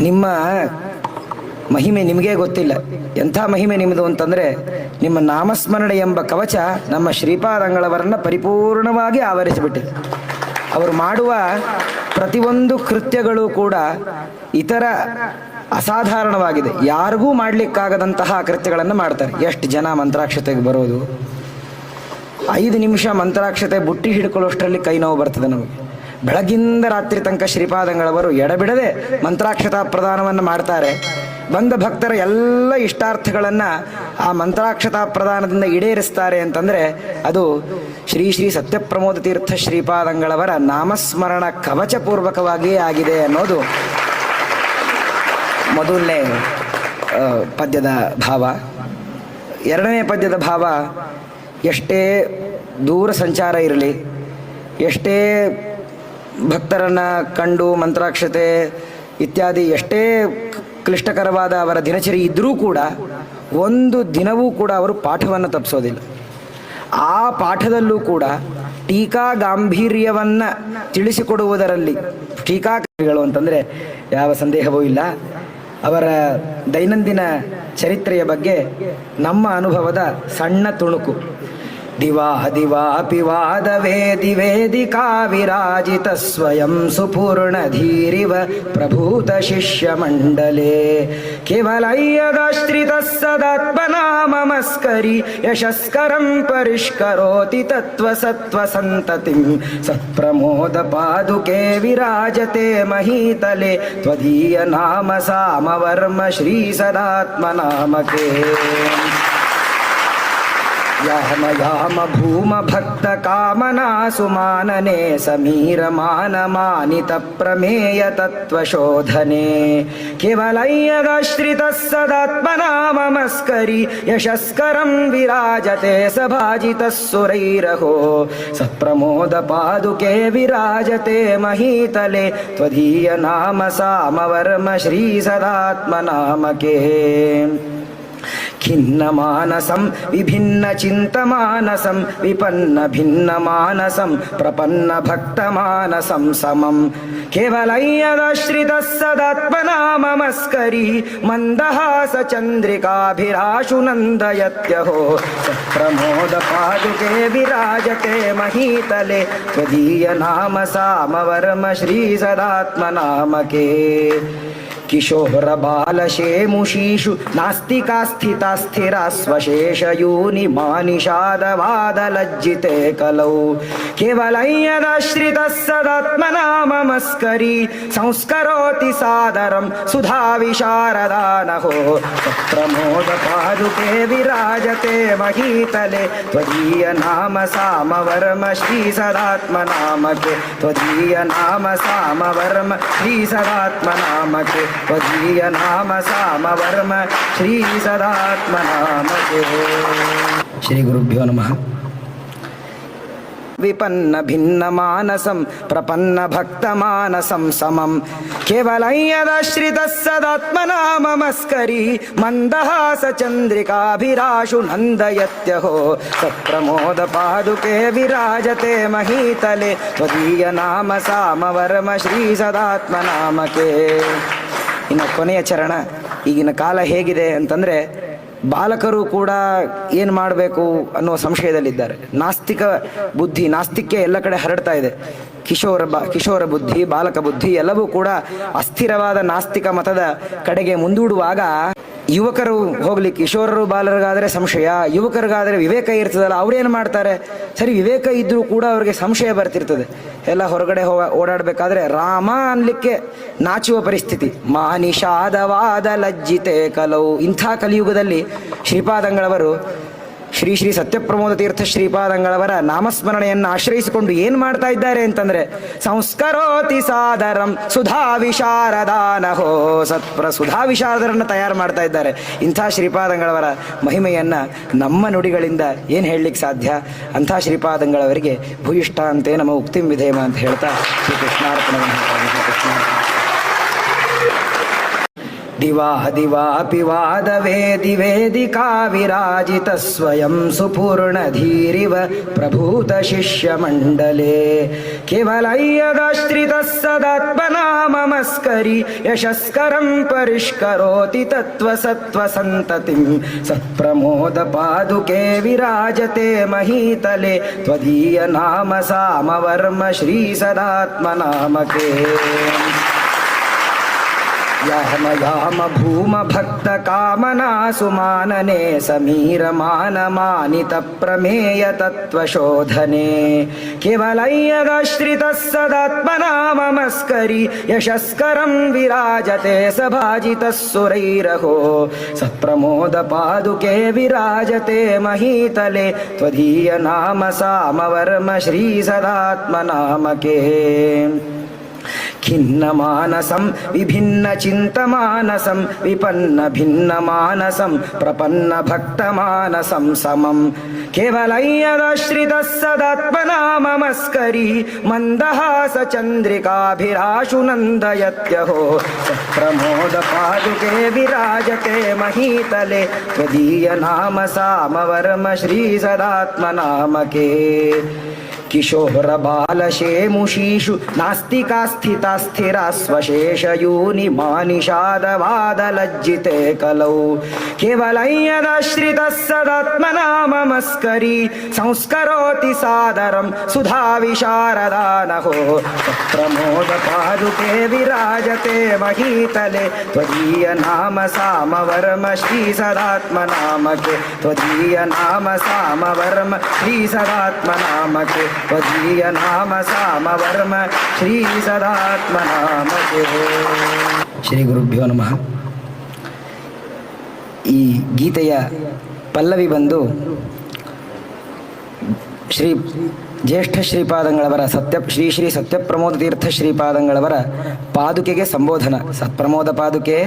ನಿಮ್ಮ ಮಹಿಮೆ ನಿಮಗೇ ಗೊತ್ತಿಲ್ಲ. ಎಂಥ ಮಹಿಮೆ ನಿಮ್ಮದು ಅಂತಂದರೆ ನಿಮ್ಮ ನಾಮಸ್ಮರಣೆ ಎಂಬ ಕವಚ ನಮ್ಮ ಶ್ರೀಪಾದಂಗಳವರನ್ನು ಪರಿಪೂರ್ಣವಾಗಿ ಆವರಿಸಿಬಿಟ್ಟಿದೆ. ಅವರು ಮಾಡುವ ಪ್ರತಿಯೊಂದು ಕೃತ್ಯಗಳು ಕೂಡ ಇತರ ಅಸಾಧಾರಣವಾಗಿದೆ. ಯಾರಿಗೂ ಮಾಡಲಿಕ್ಕಾಗದಂತಹ ಕೃತ್ಯಗಳನ್ನು ಮಾಡ್ತಾರೆ. ಎಷ್ಟು ಜನ ಮಂತ್ರಾಕ್ಷತೆಗೆ ಬರೋದು? ಐದು ನಿಮಿಷ ಮಂತ್ರಾಕ್ಷತೆ ಬುಟ್ಟಿ ಹಿಡ್ಕೊಳ್ಳೋಷ್ಟರಲ್ಲಿ ಕೈ ನೋವು ಬರ್ತದೆ ನಮಗೆ. ಬೆಳಗಿಂದ ರಾತ್ರಿ ತನಕ ಶ್ರೀಪಾದಂಗಳವರು ಎಡಬಿಡದೆ ಮಂತ್ರಾಕ್ಷತಾ ಪ್ರದಾನವನ್ನು ಮಾಡ್ತಾರೆ. ಬಂದ ಭಕ್ತರ ಎಲ್ಲ ಇಷ್ಟಾರ್ಥಗಳನ್ನು ಆ ಮಂತ್ರಾಕ್ಷತಾ ಪ್ರದಾನದಿಂದ ಈಡೇರಿಸ್ತಾರೆ ಅಂತಂದರೆ ಅದು ಶ್ರೀ ಶ್ರೀ ಸತ್ಯಪ್ರಮೋದ ತೀರ್ಥ ಶ್ರೀಪಾದಂಗಳವರ ನಾಮಸ್ಮರಣ ಕವಚಪೂರ್ವಕವಾಗಿಯೇ ಆಗಿದೆ ಅನ್ನೋದು ಮೊದಲನೇ ಪದ್ಯದ ಭಾವ. ಎರಡನೇ ಪದ್ಯದ ಭಾವ, ಎಷ್ಟೇ ದೂರ ಸಂಚಾರ ಇರಲಿ, ಎಷ್ಟೇ ಭಕ್ತರನ್ನು ಕಂಡು ಮಂತ್ರಾಕ್ಷತೆ ಇತ್ಯಾದಿ ಎಷ್ಟೇ ಕ್ಲಿಷ್ಟಕರವಾದ ಅವರ ದಿನಚರಿ ಇದ್ದರೂ ಕೂಡ ಒಂದು ದಿನವೂ ಕೂಡ ಅವರು ಪಾಠವನ್ನು ತಪ್ಪಿಸೋದಿಲ್ಲ ಆ ಪಾಠದಲ್ಲೂ ಕೂಡ ಟೀಕಾ ಗಾಂಭೀರ್ಯವನ್ನು ತಿಳಿಸಿಕೊಡುವುದರಲ್ಲಿ ಟೀಕಾಕಾರಿಗಳು ಅಂತಂದರೆ ಯಾವ ಸಂದೇಹವೂ ಇಲ್ಲ. ಅವರ ದೈನಂದಿನ ಚರಿತ್ರೆಯ ಬಗ್ಗೆ ನಮ್ಮ ಅನುಭವದ ಸಣ್ಣ ತುಣುಕು. दिवा दिवापि वादवेदि वेदिका विराजितः स्वयं सुपूर्णधीरिव प्रभूतशिष्यमण्डले केवलैयदाश्रितः सदात्मना ममस्करि यशस्करं परिष्करोति तत्त्वसत्त्वसन्ततिं। सत्प्रमोदपादुके विराजते महीतले त्वदीयनाम सामवर्म श्रीसदात्मनाम के यामयाम भूमभक्तकामनासुमानने समीरमानमानितप्रमेय तत्त्वशोधने केवलैयदाश्रितः सदात्मना ममस्करि यशस्करं विराजते सभाजितः सुरैरहो सप्रमोदपादुके विराजते महीतले त्वदीयनाम सामवर्म श्रीसदात्मनामके భిన్న మానసం విభిన్న చింత మానసం విపన్న భిన్న మానసం ప్రపన్న భక్త మానసం సమం. కేవలయ్యదాశ్రిత సదాత్మనామస్కరీ మందహాస చంద్రికాభిలాషు నందయత్యహో ప్రమోద పాదుకే విరాజతే మహీతలే त्वदीय नाम सामवरम श्री सदात्मनामके కిశోర బాలశేముషీషు నాస్తికా స్థిత స్థిర స్వశేషయూని మానిషాదవాదలజ్జితే కలౌ కేవలయ్యదాశ్రిత సదాత్మనామస్కరీ సంస్కరోతి సాదరం సుధా విశారదానహో ప్రమోద పాదుకే విరాజతే మహీతలే త్వదీయ నామ సామవర్మ శ్రీ సదాత్మనామకే త్వదీయ నామ సామవర్మ శ్రీ సదాత్మనామకే त्वदीय नाम साम वर्म श्री सदात्मनाम श्री गुरुभ्यो नमः। విపన్న భిన్న మానసం ప్రపన్న భక్త మానసం సమం కేవలయ్యదాశ్రిత సదాత్మనామస్కరీ మందహాస చంద్రికాభిరాషు నందయత్యహో సప్రమోద పాదుకే విరాజతే మహీతలే త్వదీయ నామ సామవర్మ శ్రీ సదాత్మనామకే ಇನ್ನು ಕೊನೆಯ ಚರಣ ಈಗಿನ ಕಾಲ ಹೇಗಿದೆ ಅಂತಂದರೆ ಬಾಲಕರು ಕೂಡ ಏನು ಮಾಡಬೇಕು ಅನ್ನೋ ಸಂಶಯದಲ್ಲಿದ್ದಾರೆ. ನಾಸ್ತಿಕ ಬುದ್ಧಿ, ನಾಸ್ತಿಕ್ಯ ಎಲ್ಲ ಕಡೆ ಹರಡ್ತಾ ಇದೆ. ಕಿಶೋರ ಬಾ, ಕಿಶೋರ ಬುದ್ಧಿ, ಬಾಲಕ ಬುದ್ಧಿ ಎಲ್ಲವೂ ಕೂಡ ಅಸ್ಥಿರವಾದ ನಾಸ್ತಿಕ ಮತದ ಕಡೆಗೆ ಮುಂದೂಡುವಾಗ ಯುವಕರು ಹೋಗಲಿ ಕಿಶೋರರು ಬಾಲರಿಗಾದರೆ ಸಂಶಯ, ಯುವಕರಿಗಾದರೆ ವಿವೇಕ ಇರ್ತದಲ್ಲ, ಅವ್ರೇನು ಮಾಡ್ತಾರೆ? ಸರಿ, ವಿವೇಕ ಇದ್ದರೂ ಕೂಡ ಅವ್ರಿಗೆ ಸಂಶಯ ಬರ್ತಿರ್ತದೆ. ಎಲ್ಲ ಹೊರಗಡೆ ಹೋಗ ಓಡಾಡಬೇಕಾದ್ರೆ ರಾಮ ಅನ್ಲಿಕ್ಕೆ ನಾಚುವ ಪರಿಸ್ಥಿತಿ. ಮಾನಿಷಾದವಾದ ಲಜ್ಜಿತೆ ಕಲವು. ಇಂಥ ಕಲಿಯುಗದಲ್ಲಿ ಶ್ರೀಪಾದಂಗಳವರು ಶ್ರೀ ಶ್ರೀ ಸತ್ಯಪ್ರಮೋದ ತೀರ್ಥ ಶ್ರೀಪಾದಂಗಳವರ ನಾಮಸ್ಮರಣೆಯನ್ನು ಆಶ್ರಯಿಸಿಕೊಂಡು ಏನು ಮಾಡ್ತಾ ಇದ್ದಾರೆ ಅಂತಂದ್ರೆ, ಸಂಸ್ಕರೋತಿ ಸಾದರಂ ಸುಧಾ ವಿಶಾರದಾನಹೋ ಸತ್ಪ್ರ, ಸುಧಾ ವಿಶಾರದರನ್ನು ತಯಾರು ಮಾಡ್ತಾ ಇದ್ದಾರೆ. ಇಂಥ ಶ್ರೀಪಾದಂಗಳವರ ಮಹಿಮೆಯನ್ನು ನಮ್ಮ ನುಡಿಗಳಿಂದ ಏನು ಹೇಳಲಿಕ್ಕೆ ಸಾಧ್ಯ? ಅಂಥ ಶ್ರೀಪಾದಂಗಳವರಿಗೆ ಭೂಯಿಷ್ಠ ಅಂತೇ ನಮ್ಮ ಉಕ್ತಿಂ ವಿಧೇಮ ಅಂತ ಹೇಳ್ತಾ ಶ್ರೀ ಕೃಷ್ಣಾರ್ಪಣ. दिवादिवापि वादवेदि वेदिका विराजितः स्वयं सुपूर्णधीरिव प्रभूतशिष्यमण्डले केवलय्यदाश्रितः सदात्मनाममस्करि यशस्करं परिष्करोति तत्त्वसत्त्वसन्ततिं सत्प्रमोदपादुके विराजते महीतले त्वदीयनाम सामवर्म श्रीसदात्मनामके यहम याम भूमभक्तकामनासुमानने समीरमानमानितप्रमेय तत्त्वशोधने सदात्मना ममस्करि यशस्करं विराजते सभाजितः सुरैरहो सप्रमोदपादुके विराजते महीतले त्वदीयनाम सामवर्म श्रीसदात्मनामके खिन्नमानसं विभिन्नचिन्तमानसं विपन्नभिन्नमानसं प्रपन्नभक्तमानसं समं केवलय्यदाश्रितः सदात्मनाममस्करी मन्दहासचन्द्रिकाभिराशु नन्दयत्यहो प्रमोदपादुके विराजते महीतले त्वदीयनाम सामवर्म श्रीसदात्मनामके किशोरबालशेमुषीषु नास्तिकास्थिता स्थिरा स्वशेषयूनिमानिषादवादलज्जिते कलौ केवलय्यदाश्रितः सदात्मनाममस्करी संस्करोति सादरं सुधाविशारदानहो प्रमोदपादुके विराजते महीतले त्वदीयनाम सामवर्म श्रीसदात्मनामके त्वदीयनाम सामवर्म श्रीसदात्मनामके त्वदीयनाम सामवर्म श्रीसदात्मनामके ಶ್ರೀ ಗುರುಭ್ಯೋ ನಮಃ ಈ ಗೀತೆಯ ಪಲ್ಲವಿ ಬಂದು ಶ್ರೀ ಜ್ಯೇಷ್ಠ ಶ್ರೀಪಾದಂಗಳವರ ಸತ್ಯ ಶ್ರೀ ಶ್ರೀ ಸತ್ಯಪ್ರಮೋದ ತೀರ್ಥ ಶ್ರೀಪಾದಂಗಳವರ ಪಾದುಕೆಗೆ ಸಂಬೋಧನ ಸತ್ಪ್ರಮೋದ ಪಾದುಕೆ